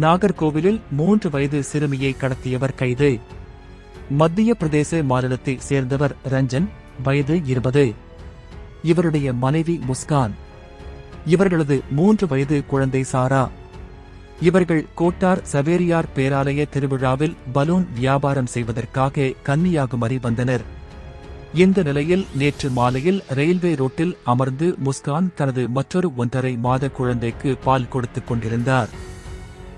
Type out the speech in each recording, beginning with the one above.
நாகர்கோவிலில் மூன்று வயது சிறுமியை கடத்தியவர் கைது. மத்திய பிரதேச மாநிலத்தை சேர்ந்தவர் ரஞ்சன் வயது இருபது. இவருடைய மனைவி முஸ்கான். இவர்களது மூன்று வயது குழந்தை சாரா. இவர்கள் கோட்டார் சவேரியார் பேராலய திருவிழாவில் பலூன் வியாபாரம் செய்வதற்காக கன்னியாகுமரி வந்தனர். இந்த நிலையில் நேற்று மாலையில் ரயில்வே ரோட்டில் அமர்ந்து முஸ்கான் தனது மற்றொரு ஒன்றரை மாத குழந்தைக்கு பால் கொடுத்துக் கொண்டிருந்தார்.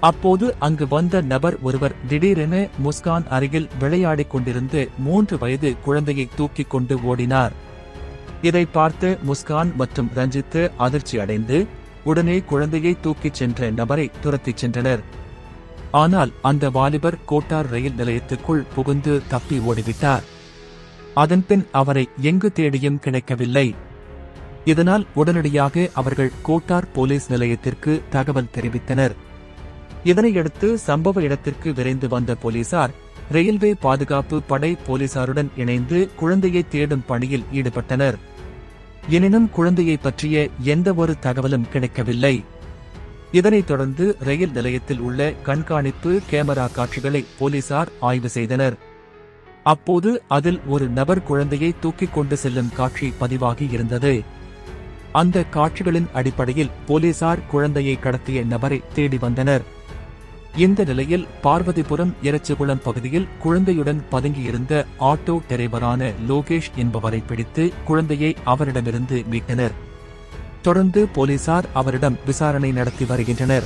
அப்போது அங்கு வந்த நபர் ஒருவர் திடீரென முஸ்கான் அருகில் விளையாடிக் கொண்டிருந்து மூன்று வயது குழந்தையை தூக்கிக் கொண்டு ஓடினார். இதை பார்த்து முஸ்கான் மற்றும் ரஞ்சித்து அதிர்ச்சி அடைந்து உடனே குழந்தையை தூக்கிச் சென்ற நபரை துரத்திச் சென்றனர். ஆனால் அந்த வாலிபர் கோட்டார் ரயில் நிலையத்துக்குள் புகுந்து தப்பி ஓடிவிட்டார். அதன்பின் அவரை எங்கு தேடியும் கிடைக்கவில்லை. இதனால் உடனடியாக அவர்கள் கோட்டார் போலீஸ் நிலையத்திற்கு தகவல் தெரிவித்தனர். இதனையடுத்து சம்பவ இடத்திற்கு விரைந்து வந்த போலீசார் ரயில்வே பாதுகாப்பு படை போலீசாருடன் இணைந்து குழந்தையை தேடும் பணியில் ஈடுபட்டனர். எனினும் குழந்தையை பற்றிய எந்த ஒரு தகவலும் கிடைக்கவில்லை. இதனைத் தொடர்ந்து ரயில் நிலையத்தில் உள்ள கண்காணிப்பு கேமரா காட்சிகளை போலீசார் ஆய்வு செய்தனர். அப்போது அதில் ஒரு நபர் குழந்தையை தூக்கிக் கொண்டு செல்லும் காட்சி பதிவாகி இருந்தது. அந்த காட்சிகளின் அடிப்படையில் போலீசார் குழந்தையை கடத்திய நபரை தேடி வந்தனர். இந்த நிலையில் பார்வதிபுரம் எரச்சிகுளம் பகுதியில் குழந்தையுடன் பதுங்கியிருந்த ஆட்டோ டிரைவரான லோகேஷ் என்பவரை பிடித்து குழந்தையை அவரிடமிருந்து மீட்டனர். தொடர்ந்து போலீசார் அவரிடம் விசாரணை நடத்தி வருகின்றனர்.